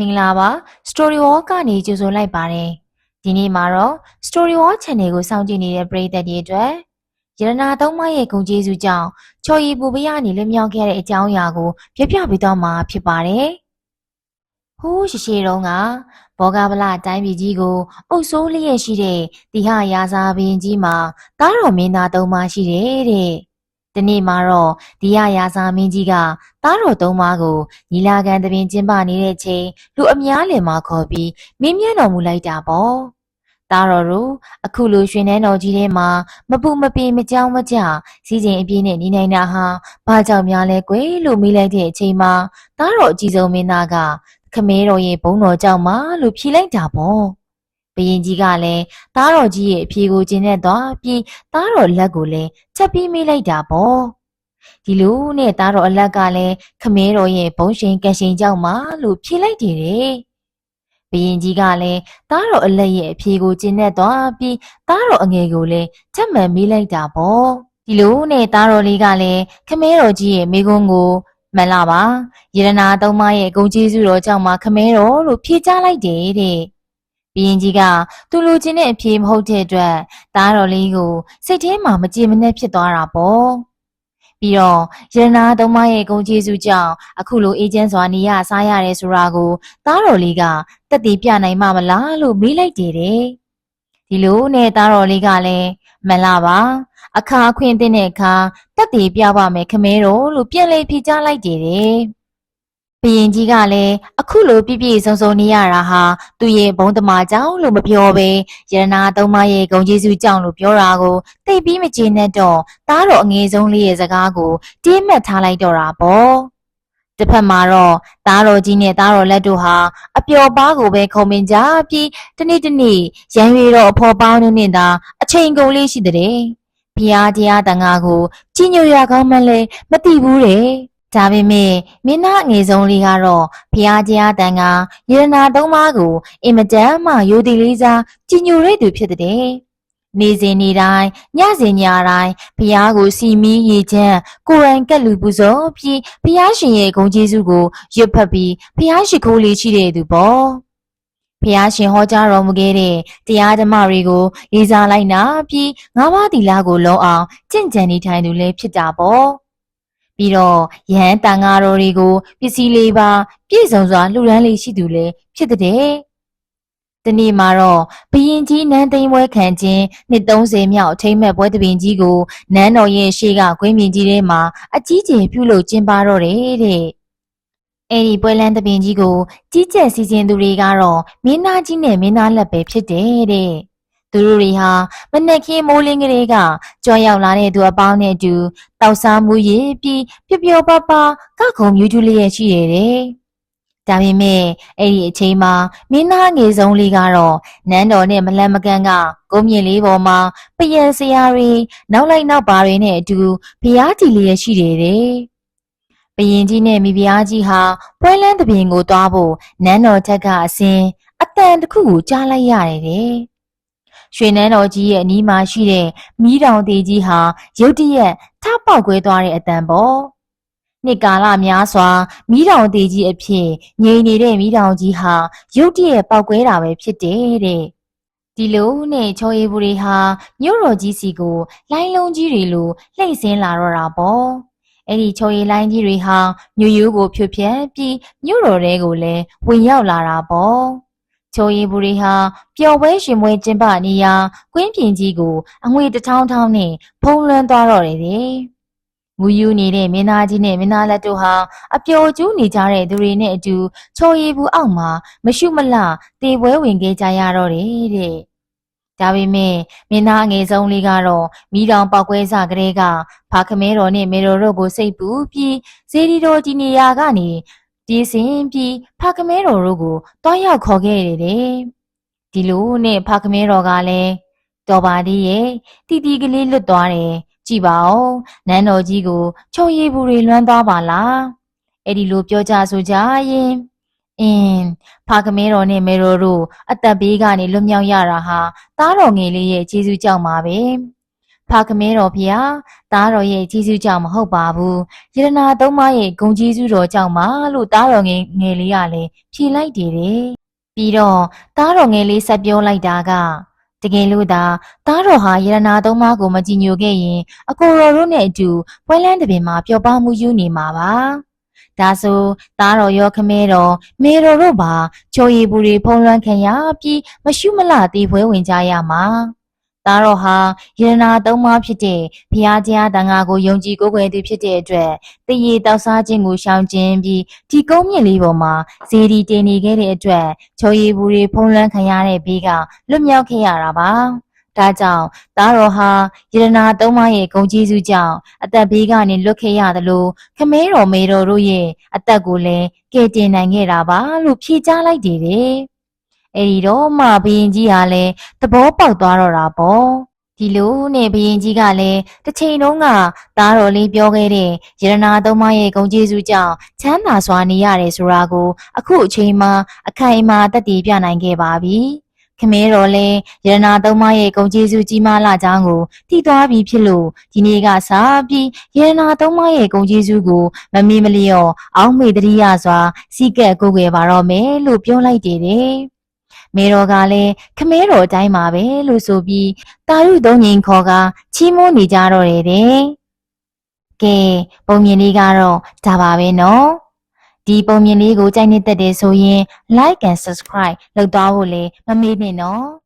မင်္ဂလာပါ Story Wall ကနေကြိုဆိုလိုက်ပါတယ်ဒီနေ့မှာတော့ Story Wall Channel ကိုစောင့်ကြည့်နေတဲ့ပရိသတ်တွေအတွက်ရတနာသုံးမရဲ့ဂုံကျေးဇူးကြောင့်ချော်ရီပူပရနေလွမြောက်ခဲ့တဲ့အကြောင်းအရာကိုပြပြပေးတော့မှာဖြစ်ပါတယ်ဟိုးရှိရှိတုန်းကဘောဂဗလတိုင်းပြည်ကြီးကိုအုပ်စိုးလျက်ရှိတဲ့တိဟရာဇာဘင်ကြီးမှာတားတော်မင်းသားသုံးပါးရှိတယ်တဲ့ ဒီနေ့မှာတော့ဒီရရာဇာမင်းကြီးကတားတော်သုံးပါးကိုညီလာခံတပင်ကျင်းပနေတဲ့ချိန်လူအများလင်မှာခေါ်ပြီးမင်းမြတ်တော်မူလိုက်တာပေါ့။တားတော်တို့အခုလိုရွှေနှန်းတော်ကြီးထဲမှာမပူမပီမကြောင်မကြစီးချိန်အပြည့်နဲ့နေနိုင်တာဟာဘာကြောင့်များလဲကွယ်လို့မေးလိုက်တဲ့အချိန်မှာတားတော်အကြီးဆုံးမင်းသားကခမဲတော်ရဲ့ဘုံတော်ကြောင့်မလို့ဖြေလိုက်တာပေါ့။ ဘရင်ကြီးကလည်းတားတော်ကြီးရဲ့အဖြေကိုကျင်းနဲ့သွားပြီးတားတော်လက်ကိုလည်းချက်ပြီးမေးလိုက်တာပေါ့။ဒီလိုနဲ့သားတော်အလတ်ကလည်းခမဲတော်ရဲ့ဘုံရှင်ကရှင်ကြောင့်မလို့ဖြေလိုက်တယ်တဲ့ဘရင်ကြီးကလည်းသားတော်အလက်ရဲ့အဖြေကိုကျင်းနဲ့သွားပြီးသားတော်အငယ်ကိုလည်းချက်မှန်မေးလိုက်တာပေါ့ဒီလိုနဲ့သားတော်လေးကလည်းခမဲတော်ကြီးရဲ့မိကုန်းကိုမှန်လားပါယရနာသုံးမရဲ့ဂုံကျေးဇူးတော်ကြောင့်မှခမဲတော်လို့ဖြေချလိုက်တယ်တဲ့ ဘရင်ကြီးကသူလူချင်းတဲ့အဖြေမဟုတ်တဲ့အတွက်သားတော်လေးကိုစိတ်ထဲမှာမကြေမနက်ဖြစ်သွားတာပေါ့ပြီးတော့ရတနာသုံးမရဲ့ဂုံကျေးဇူးကြောင့်အခုလိုအေဂျင့်စွာနေရစားရတယ်ဆိုတာကိုသားတော်လေးကတက်တည်ပြနိုင်မှာမလားလို့မေးလိုက်တယ်တဲ့ဒီလိုနဲ့သားတော်လေးကလည်းမလားပါအခါအခွင့်အသင့်တဲ့အခါတက်တည်ပြပါမယ်ခမဲတော်လို့ပြန်လေဖြေချလိုက်တယ်တဲ့ ဘရင်ကြီးကလည်းအခုလိုပြည့်ပြည့်စုံစုံနေရတာဟာသူ့ရဲ့ဘုံတမကြောင့်လို့မပြောဘဲရတနာသုံးမရဲ့ဂုံကျေးဇူးကြောင့်လို့ပြောတာကိုသိပြီးမကျေနပ်တော့သားတော်အငယ်ဆုံးလေးရဲ့စကားကိုတင်းမှတ်ထားလိုက်တော့တာပေါ့တစ်ဖက်မှာတော့သားတော်ကြီးနဲ့သားတော်လက်တို့ဟာအပျော်ပါးကိုပဲခုံပင်ကြပြီးတနေ့တနေ့ရန်ရွေတော့အဖော်ပေါင်းနဲ့သာအချိန်ကုန်လေးရှိတဲ့ဘုရားတရားတန်ခါကိုကြီးညိုရကောင်းမှလည်းမသိဘူးတဲ့ ဒါပေမဲ့မင်းသားအငယ်ဆုံးလေးကတော့ဘုရားတရားတန်ခါယရနာသုံးပါးကိုအင်မတန်မှယိုတီလေးစားကြီးညိုတဲ့သူဖြစ်တဲ့နေစဉ်နေတိုင်းညစဉ်ညတိုင်းဘုရားကိုစီမီးရေချမ်းကိုယ်တိုင်ကက်လူပူဇော်ပြီးဘုရားရှင်ရဲ့ဂုဏ်ကျေးဇူးကိုရွတ်ဖတ်ပြီးဘုရားရှိခိုးလေးရှိတဲ့သူပေါ့ဘုရားရှင်ဟောကြားတော်မူခဲ့တဲ့တရားဓမ္မတွေကိုရေးစားလိုက်နာပြီးငါးပါးသီလကိုလုံးအောင်ကြင့်ကြံနေထိုင်သူလည်းဖြစ်တာပေါ့ ပြီးတော့ယဟန်တန်ဃာတော်တွေကိုပစ္စည်းလေးပါပြည့်စုံစွာလှူဒန်းလေးရှိသူလည်းဖြစ်တဲ့။ဒီနေ့မှာတော့ဘရင်ကြီးနန်းသိမ်းပွဲခံခြင်းနှစ်30မြောက်အထိမ်းအမှတ်ပွဲတပင်ကြီးကိုနန်းတော်ရဲ့ရှေ့ကကွင်းပြင်ကြီးထဲမှာအကြီးကျယ်ပြုလုပ်ကျင်းပတော့တယ်တဲ့။အဲဒီပွဲလန်းတပင်ကြီးကိုကြီးကျယ်စီစဉ်သူတွေကတော့မင်းသားကြီးနဲ့မင်းသားလက်ပဲဖြစ်တယ်တဲ့။ သူတို့တွေဟာမနက်ခင်းမိုးလင်းကလေးကကြွရောက်လာတဲ့သူအပေါင်းနဲ့အတူတောက်စားမှုရည်ပြီးပျော်ပျော်ပါပါကခုံမြူးကျူးလေးရဲ့ရှိရတဲ့။ဒါပေမဲ့အဲ့ဒီအချိန်မှာမင်းသားငယ်ဆုံးလေးကတော့နန်းတော်နဲ့မလန့်မကန်းကကုန်းမြင့်လေးပေါ်မှာပယံစရာတွေနောက်လိုက်နောက်ပါတွေနဲ့အတူဖျားကြည်လေးရရှိတယ်တဲ့။ဘရင်ကြီးနဲ့မိဖုရားကြီးဟာပွဲလန်းတပင်ကိုတွားဖို့နန်းတော်ထက်ကအစင်အတန်တစ်ခုကိုကြားလိုက်ရတယ်တဲ့။ ရွှေနန်းတော်ကြီးရဲ့အနီးမှာရှိတဲ့မီးတောင်သေးကြီးဟာရုတ်တရက်ထပေါက်ကွဲသွားတဲ့အတန်ပေါ့။နှစ်ကာလများစွာမီးတောင်သေးကြီးအဖြစ်ငြိမ်နေတဲ့မီးတောင်ကြီးဟာရုတ်တရက်ပေါက်ကွဲတာပဲဖြစ်တယ်တဲ့။ဒီလိုနဲ့ချော်ရီဘူးတွေဟာမြို့တော်ကြီးစီကိုလိုင်းလုံးကြီးတွေလိုလှိမ့်ဆင်းလာတော့တာပေါ့။အဲ့ဒီချော်ရီလိုင်းကြီးတွေဟာမြို့ရိုးကိုဖြိုဖျက်ပြီးမြို့တော်တဲကိုလည်းဝင်ရောက်လာတာပေါ့။ ချိုရီဘူးတွေဟာပျော်ပွဲရှင်ပွဲကျင်းပနေရာကွင်းပြင်ကြီးကိုအငွေတထောင်းထောင်းနဲ့ဖုံးလွှမ်းသွားတော့တယ်တဲ့။ငူယူနေတဲ့မင်းသားကြီးနဲ့မင်းသားလက်တို့ဟာအပျော်ကျူးနေကြတဲ့သူတွေနဲ့အတူချိုရီဘူးအောက်မှာမရှုမလှတေပွဲဝင်ခဲ့ကြရတော့တယ်တဲ့။ဒါပေမဲ့မင်းသားငယ်ဆုံးလေးကတော့မိတောင်ပောက်ကွဲစကလေးကဖာခမဲတော်နဲ့မေတော်တို့ကိုစိတ်ပူပြီးဇေဒီတော်ဒီနေရာကနေ ဒီစင်ပြီးဖာခမဲတော်တို့ကိုတွားရောက်ခေါ်ခဲ့ရတယ်တဲ့။ဒီလိုနဲ့ဖာခမဲတော်ကလည်းတော်ပါသေးရဲ့တီတီကလေးလွတ်သွားတယ်ကြည်ပါဦးနန်းတော်ကြီးကိုချုံရည်ဘူးတွေလွမ်းသွားပါလားအဲ့ဒီလိုပြောကြဆိုကြရင်အင်းဖာခမဲတော်နဲ့မေတော်တို့အသက်ဘေးကနေလွတ်မြောက်ရတာဟာသားတော်ငယ်လေးရဲ့ကျေးဇူးကြောင့်ပါပဲ ဖဖခမဲတော်ဖျားသားတော်ရဲ့ကြီးစုကြောင့်မဟုတ်ပါဘူးယရနာသုံးပါးရဲ့ဂုံကြီးစုတော်ကြောင့်ပါလို့သားတော်ငယ်ငယ်လေးကလည်းဖြေလိုက်တယ်တဲ့ပြီးတော့သားတော်ငယ်လေးဆက်ပြောလိုက်တာကတကယ်လို့သာသားတော်ဟာယရနာသုံးပါးကိုမကြည်ညိုခဲ့ရင်အကိုတော်တို့နဲ့အတူပွဲလန်းတပင်မှာပျော်ပါမှုယူနေမှာပါဒါဆိုသားတော်ရောခမဲတော်မေတော်တို့ပါချိုရီပူရီဖုံးလွှမ်းခံရပြီးမရှုမလသေးပွဲဝင်ကြရမှာ သားတော်ဟာယရနာသုံးပါးဖြစ်တဲ့ဘုရားတရားတန်ခါကိုယုံကြည်ကိုးကွယ်သူဖြစ်တဲ့အတွက်တရေတောက်စားခြင်းကိုရှောင်ကျဉ်ပြီးဒီကုန်းမြင့်လေးပေါ်မှာဇေဒီတင်နေခဲ့တဲ့အတွက်ချိုရီပူရီဖုံးလွှမ်းခံရတဲ့ဘေးကလွတ်မြောက်ခဲ့ရတာပါဒါကြောင့်သားတော်ဟာယရနာသုံးပါးရဲ့ဂုံကျေးဇူးကြောင့်အသက်ဘေးကနေလွတ်ခဲ့ရတယ်လို့ခမဲတော်မေတော်တို့ရဲ့အသက်ကိုလည်းကယ်တင်နိုင်ခဲ့တာပါလို့ဖြေကြားလိုက်တယ်တဲ့ အဲဒီတော့မှဘုရင်ကြီးကလည်းသဘောပေါက်သွားတော့တာပေါ့ဒီလိုနဲ့ဘုရင်ကြီးကလည်းတစ်ချိန်လုံးကသားတော်လေးပြောခဲ့တဲ့ယရနာသုံးပါးရဲ့ဂုံကျေးဇူးကြောင့်ချမ်းသာစွာနေရတယ်ဆိုတာကို အခုအချိန်မှအခိုင်အမာသက်တည်ပြနိုင်ခဲ့ပါပြီခမဲတော်လည်းယရနာသုံးပါးရဲ့ဂုံကျေးဇူးကြီးမားလာကြောင်းကိုသိသွားပြီဖြစ်လို့ဒီနေ့ကစပြီးယရနာသုံးပါးရဲ့ဂုံကျေးဇူးကိုမမေ့မလျော့အောင်းမေတ္တရိယစွာစီကပ်ကိုယ်ွယ်ပါတော့မယ်လို့ပြောလိုက်တယ်တဲ့ မေတော်ကလည်းခမဲတော်အတိုင်းပါပဲလို့ဆိုပြီးတာရုသုံးငင်ခေါ်ကချီးမွမ်းနေကြတော့တယ်တဲ့ကဲပုံမြင်လေးကတော့ဒါပါပဲနော်ဒီပုံမြင်လေးကိုကြိုက်နေတတ်တယ်ဆိုရင် like and subscribe လုပ်သွားဖို့လေမမေ့နဲ့နော်